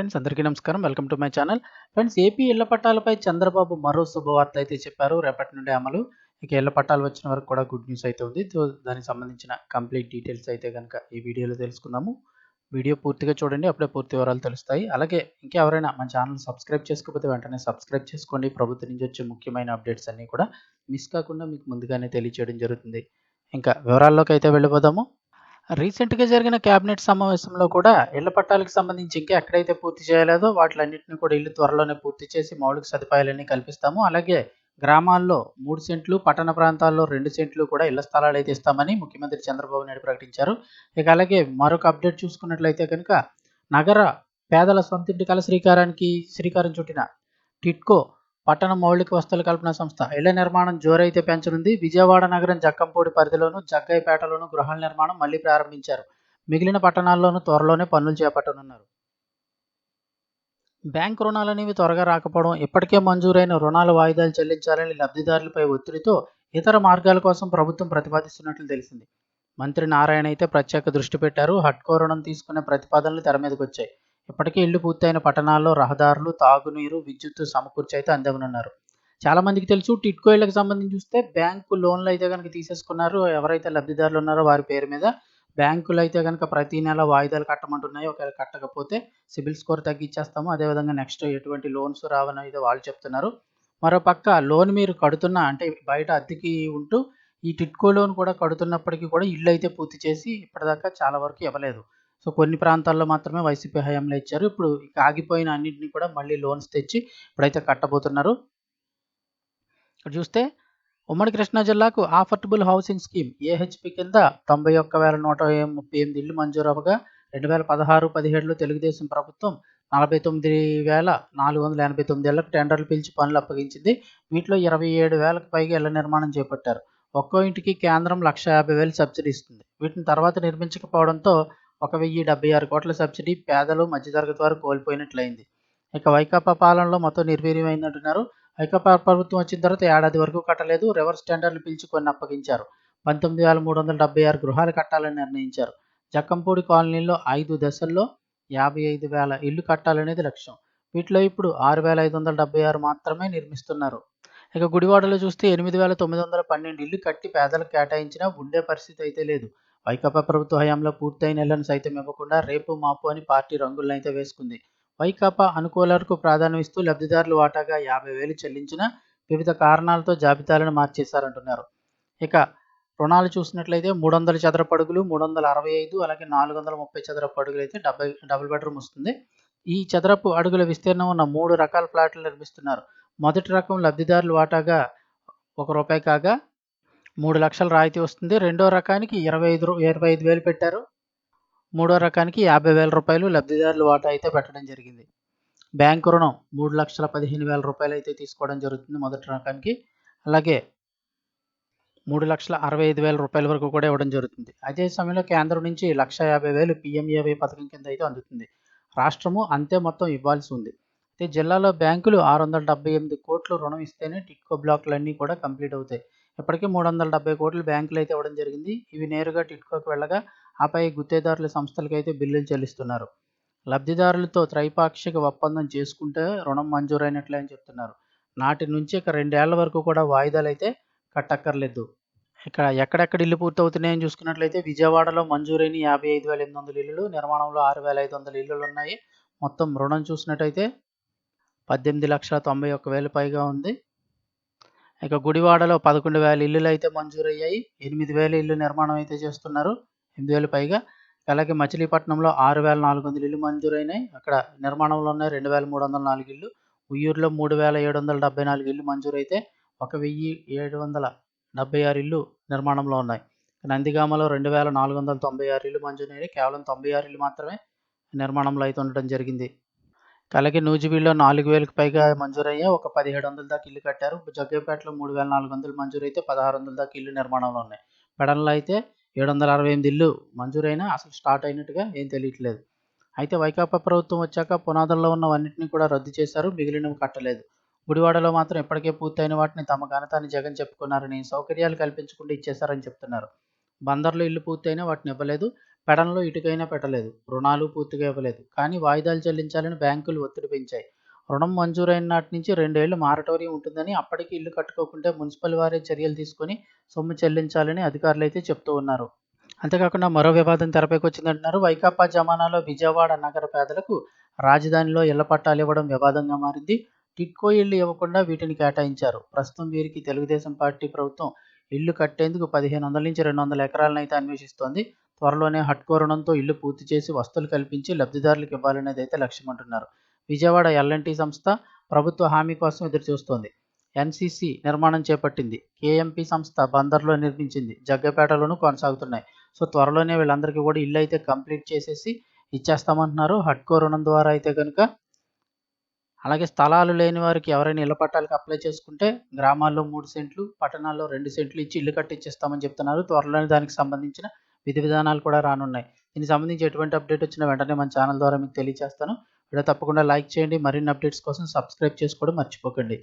Friends అందరికీ నమస్కారం. Welcome to my channel. Friends AP ఇళ్ళ పట్టాలపై చంద్రబాబు మరో శుభవార్త అయితే చెప్పారు. రేపటి నుండి అమలు. ఇక ఇళ్ళ పట్టాలు వచ్చిన వరకు కూడా గుడ్ న్యూస్ అయితే ఉంది. సో దానికి సంబంధించిన కంప్లీట్ డీటెయిల్స్ అయితే కనుక ఈ వీడియోలో తెలుసుకుందాము. వీడియో పూర్తిగా చూడండి. అప్పుడే పూర్తి వివరాలు తెలుస్తాయి. అలాగే ఇంకెవరైనా మన ఛానల్ సబ్స్క్రైబ్ చేసుకోకపోతే వెంటనే సబ్స్క్రైబ్ చేసుకోండి. ప్రభుత్వం నుంచి వచ్చే ముఖ్యమైన అప్డేట్స్ అన్నీ కూడా మిస్ కాకుండా మీకు ముందుగానే తెలియచేయడం జరుగుతుంది. ఇంకా వివరాల్లోకి అయితే వెళ్ళిపోదాము. రీసెంట్గా జరిగిన కేబినెట్ సమావేశంలో కూడా ఇళ్ళ పట్టాలకు సంబంధించి ఇంకా ఎక్కడైతే పూర్తి చేయలేదో వాటిలన్నింటినీ కూడా ఇల్లు త్వరలోనే పూర్తి చేసి మౌలిక సదుపాయాలన్నీ కల్పిస్తాము. అలాగే గ్రామాల్లో మూడు సెంట్లు పట్టణ ప్రాంతాల్లో రెండు సెంట్లు కూడా ఇళ్ళ స్థలాలు అయితే ఇస్తామని ముఖ్యమంత్రి చంద్రబాబు నాయుడు ప్రకటించారు. ఇక అలాగే మరొక అప్డేట్ చూసుకున్నట్లయితే కనుక నగర పేదల సొంతింటి కల శ్రీకారానికి శ్రీకారం చుట్టిన టిట్కో పట్టణ మౌలిక వసతుల కల్పన సంస్థ. ఇళ్ళ నిర్మాణం జోరైతే పెంచనుంది. విజయవాడ నగరం జక్కంపూడి పరిధిలోను జగ్గయ్యపేటలోను గృహాల నిర్మాణం మళ్ళీ ప్రారంభించారు. మిగిలిన పట్టణాల్లోనూ త్వరలోనే పనులు చేపట్టనున్నారు. బ్యాంకు రుణాలు అనేవి త్వరగా రాకపోవడం ఇప్పటికే మంజూరైన రుణాల వాయిదాలు చెల్లించాలని లబ్ధిదారులపై ఒత్తిడితో ఇతర మార్గాల కోసం ప్రభుత్వం ప్రతిపాదిస్తున్నట్లు తెలిసింది. మంత్రి నారాయణ అయితే ప్రత్యేక దృష్టి పెట్టారు. హట్కో రుణం తీసుకునే ప్రతిపాదనలు తెర మీదకి వచ్చాయి ఇప్పటికే ఇళ్ళు పూర్తయిన పట్టణాల్లో రహదారులు తాగునీరు విద్యుత్తు సమకూర్చి అయితే అందమనున్నారు చాలా మందికి తెలుసు టిట్కో ఇళ్ళకు సంబంధించి చూస్తే బ్యాంకు లోన్లు అయితే కనుక తీసేసుకున్నారు. ఎవరైతే లబ్ధిదారులు ఉన్నారో వారి పేరు మీద బ్యాంకులు అయితే కనుక ప్రతి నెల వాయిదాలు కట్టమంటున్నాయి. ఒకవేళ కట్టకపోతే సిబిల్ స్కోర్ తగ్గించేస్తాము అదేవిధంగా నెక్స్ట్ ఎటువంటి లోన్స్ రావని అయితే వాళ్ళు చెప్తున్నారు. మరోపక్క లోన్ మీరు కడుతున్న అంటే బయట అద్దెకి ఉంటూ ఈ టిట్కో లోన్ కూడా కడుతున్నప్పటికీ కూడా ఇల్లు అయితే పూర్తి చేసి ఇప్పటిదాకా చాలా వరకు ఇవ్వలేదు. సో కొన్ని ప్రాంతాల్లో మాత్రమే వైసీపీ హయాంలో ఇచ్చారు. ఇప్పుడు ఆగిపోయిన అన్నింటినీ కూడా మళ్ళీ లోన్స్ తెచ్చి ఇప్పుడైతే కట్టబోతున్నారు. ఇక్కడ చూస్తే ఉమ్మడి కృష్ణా జిల్లాకు ఆఫర్టబుల్ హౌసింగ్ స్కీమ్ ఏహెచ్పి కింద తొంభై ఒక్క వేల నూట ముప్పై ఎనిమిది ఇళ్ళు మంజూరు అవ్వగా రెండు వేల పదహారు పదిహేడులో తెలుగుదేశం ప్రభుత్వం నలభై తొమ్మిది వేల నాలుగు వందల ఎనభై తొమ్మిది ఏళ్ళకు టెండర్లు పిలిచి పనులు అప్పగించింది. వీటిలో ఇరవై ఏడు వేలకు పైగా ఇళ్ళ నిర్మాణం చేపట్టారు. ఒక్కో ఇంటికి కేంద్రం లక్ష యాభై వేలు సబ్సిడీ ఇస్తుంది. వీటిని తర్వాత నిర్మించకపోవడంతో ఒక వెయ్యి డెబ్బై ఆరు కోట్ల సబ్సిడీ పేదలు మధ్యతరగతి వారు కోల్పోయినట్లయింది. ఇక వైకాపా పాలనలో మొత్తం నిర్వీర్యమైందంటున్నారు. వైకాపా ప్రభుత్వం వచ్చిన తర్వాత ఏడాది వరకు కట్టలేదు రివర్స్ టెండర్లు పిలిచి కొన్ని అప్పగించారు. పంతొమ్మిది వేల మూడు వందల డెబ్బై ఆరు గృహాలు కట్టాలని నిర్ణయించారు. జక్కంపూడి కాలనీలో ఐదు దశల్లో యాభై ఐదు వేల ఇల్లు కట్టాలనేది లక్ష్యం. వీటిలో ఇప్పుడు ఆరు వేల ఐదు వందల డెబ్బై ఆరు మాత్రమే నిర్మిస్తున్నారు. ఇక గుడివాడలో చూస్తే ఎనిమిది వేల తొమ్మిది వందల పన్నెండు ఇల్లు కట్టి పేదలకు కేటాయించినా ఉండే పరిస్థితి అయితే లేదు. వైకాపా ప్రభుత్వ హయాంలో పూర్తయిన నెలను సైతం ఇవ్వకుండా రేపు మాపు అని పార్టీ రంగులను అయితే వేసుకుంది. వైకాపా అనుకూలలకు ప్రాధాన్యం ఇస్తూ లబ్ధిదారులు వాటాగా యాభై వేలు చెల్లించిన వివిధ కారణాలతో జాబితాలను మార్చేశారంటున్నారు. ఇక రుణాలు చూసినట్లయితే మూడు వందల చదరపడుగులు మూడు వందల అరవై ఐదు అలాగే నాలుగు వందల ముప్పై చదరపు అడుగులు అయితే డబ్బై డబుల్ బెడ్రూమ్ వస్తుంది. ఈ చదరపు అడుగుల విస్తీర్ణం ఉన్న మూడు రకాల ఫ్లాట్లు నిర్మిస్తున్నారు. మొదటి రకం లబ్ధిదారులు వాటాగా ఒక రూపాయి కాగా మూడు లక్షల రాయితీ వస్తుంది. రెండో రకానికి ఇరవై ఐదు ఇరవై ఐదు వేలు పెట్టారు. మూడో రకానికి యాభై వేల రూపాయలు లబ్ధిదారుల వాటా అయితే పెట్టడం జరిగింది. బ్యాంకు రుణం మూడు లక్షల పదిహేను వేల రూపాయలు అయితే తీసుకోవడం జరుగుతుంది మొదటి రకానికి. అలాగే మూడు లక్షల అరవై ఐదు వేల రూపాయల వరకు కూడా ఇవ్వడం జరుగుతుంది. అదే సమయంలో కేంద్రం నుంచి లక్ష యాభై వేలు పిఎంఏవై పథకం కింద అయితే అందుతుంది. రాష్ట్రము అంతే మొత్తం ఇవ్వాల్సి ఉంది. అయితే జిల్లాలో బ్యాంకులు ఆరు వందల డెబ్బై ఎనిమిది కోట్లు రుణం ఇస్తేనే టిట్కో బ్లాక్లన్నీ కూడా కంప్లీట్ అవుతాయి. ఇప్పటికీ మూడు వందల డెబ్బై కోట్లు బ్యాంకులు అయితే ఇవ్వడం జరిగింది. ఇవి నేరుగా టిట్కోకి వెళ్ళగా ఆపై గుత్తేదారుల సంస్థలకి అయితే బిల్లులు చెల్లిస్తున్నారు. లబ్ధిదారులతో త్రైపాక్షిక ఒప్పందం చేసుకుంటే రుణం మంజూరైనట్లే అని చెప్తున్నారు. నాటి నుంచి ఇక రెండేళ్ళ వరకు కూడా వాయిదాలు అయితే కట్టక్కర్లేదు. ఇక్కడ ఎక్కడెక్కడ ఇల్లు పూర్తవుతున్నాయని చూసుకున్నట్లయితే విజయవాడలో మంజూరైన యాభై ఐదు వేల ఎనిమిది వందల ఇల్లులు నిర్మాణంలో ఆరు వేల ఐదు వందల ఇల్లులు ఉన్నాయి. మొత్తం రుణం చూసినట్టయితే పద్దెనిమిది లక్షల తొంభై ఒక్క వేలు పైగా ఉంది. ఇక గుడివాడలో పదకొండు వేల ఇల్లులు అయితే మంజూరయ్యాయి. ఎనిమిది వేల ఇల్లు నిర్మాణం అయితే చేస్తున్నారు. ఎనిమిది వేలు పైగా. అలాగే మచిలీపట్నంలో ఆరు వేల నాలుగు వందల ఇల్లు మంజూరైనాయి. అక్కడ నిర్మాణంలో ఉన్నాయి రెండు వేల మూడు వందల నాలుగు ఇల్లు. ఉయ్యూరులో మూడు వేల ఏడు వందల డెబ్బై నాలుగు ఇల్లు మంజూరైతే ఒక వెయ్యి ఏడు వందల డెబ్బై ఆరు ఇల్లు నిర్మాణంలో ఉన్నాయి. నందిగామలో రెండు వేల నాలుగు వందల తొంభై ఆరు ఇల్లు మంజూరైనాయి. కేవలం తొంభై ఆరు ఇల్లు మాత్రమే నిర్మాణంలో అయితే ఉండడం జరిగింది. అలాగే నూజివీడులో నాలుగు వేలకు పైగా మంజూరయ్యే ఒక పదిహేడు వందల దాకా ఇల్లు కట్టారు. జగ్గేపేటలో మూడు వేల నాలుగు వందలు మంజూరైతే పదహారు వందల దాకా ఇల్లు నిర్మాణంలో ఉన్నాయి. పెడన్లో అయితే ఏడు వందల అరవై ఎనిమిది ఇల్లు మంజూరైనా అసలు స్టార్ట్ అయినట్టుగా ఏం తెలియట్లేదు. అయితే వైకాపా ప్రభుత్వం వచ్చాక పునాదుల్లో ఉన్నవన్నింటినీ కూడా రద్దు చేశారు. మిగిలినవి కట్టలేదు. గుడివాడలో మాత్రం ఇప్పటికే పూర్తయిన వాటిని తమ ఘనతాన్ని జగన్ చెప్పుకున్నారని సౌకర్యాలు కల్పించకుండా ఇచ్చేశారని చెప్తున్నారు. బందర్లో ఇల్లు పూర్తయినా వాటిని ఇవ్వలేదు. పెడంలో ఇటుకైనా పెట్టలేదు. రుణాలు పూర్తిగా ఇవ్వలేదు. కానీ వాయిదాలు చెల్లించాలని బ్యాంకులు ఒత్తిడి పెంచాయి. రుణం మంజూరైన నాటి నుంచి రెండేళ్ళు మారటోరియం ఉంటుందని అప్పటికి ఇల్లు కట్టుకోకుంటే మున్సిపల్ వారే చర్యలు తీసుకొని సొమ్ము చెల్లించాలని అధికారులు అయితే చెప్తూ ఉన్నారు. అంతేకాకుండా మరో వివాదం తెరపైకి వచ్చిందంటున్నారు. వైకాపా జమానాలో విజయవాడ నగర పేదలకు రాజధానిలో ఇళ్ళ పట్టాలు ఇవ్వడం వివాదంగా మారింది. టిట్కో ఇళ్ళు ఇవ్వకుండా వీటిని కేటాయించారు. ప్రస్తుతం వీరికి తెలుగుదేశం పార్టీ ప్రభుత్వం ఇల్లు కట్టేందుకు పదిహేను వందల నుంచి రెండు వందల ఎకరాలను అయితే అన్వేషిస్తోంది. త్వరలోనే హట్కో రుణంతో ఇల్లు పూర్తి చేసి వస్తువులు కల్పించి లబ్ధిదారులకు ఇవ్వాలనేది అయితే లక్ష్యం అంటున్నారు విజయవాడ ఎల్ఎన్టీ సంస్థ ప్రభుత్వ హామీ కోసం ఎదురుచూస్తోంది. ఎన్సీసీ నిర్మాణం చేపట్టింది. కేఎంపీ సంస్థ బందర్లో నిర్మించింది. జగ్గపేటలోనూ కొనసాగుతున్నాయి. సో త్వరలోనే వీళ్ళందరికీ కూడా ఇల్లు అయితే కంప్లీట్ చేసేసి ఇచ్చేస్తామంటున్నారు. హట్కో రుణం ద్వారా అయితే కనుక అలాగే స్థలాలు లేని వారికి ఎవరైనా ఇళ్ళ పట్టాలకు అప్లై చేసుకుంటే గ్రామాల్లో మూడు సెంట్లు పట్టణాల్లో రెండు సెంట్లు ఇచ్చి ఇల్లు కట్టించేస్తామని చెప్తున్నారు. త్వరలోనే దానికి సంబంధించిన విధి విధానాలు కూడా రానున్నాయి. దీనికి సంబంధించి ఎటువంటి అప్డేట్ వచ్చినా వెంటనే మన ఛానల్ ద్వారా మీకు తెలియజేస్తాను వీడియో తప్పకుండా లైక్ చేయండి. మరిన్ని అప్డేట్స్ కోసం సబ్స్క్రైబ్ చేసుకోవడం మర్చిపోకండి.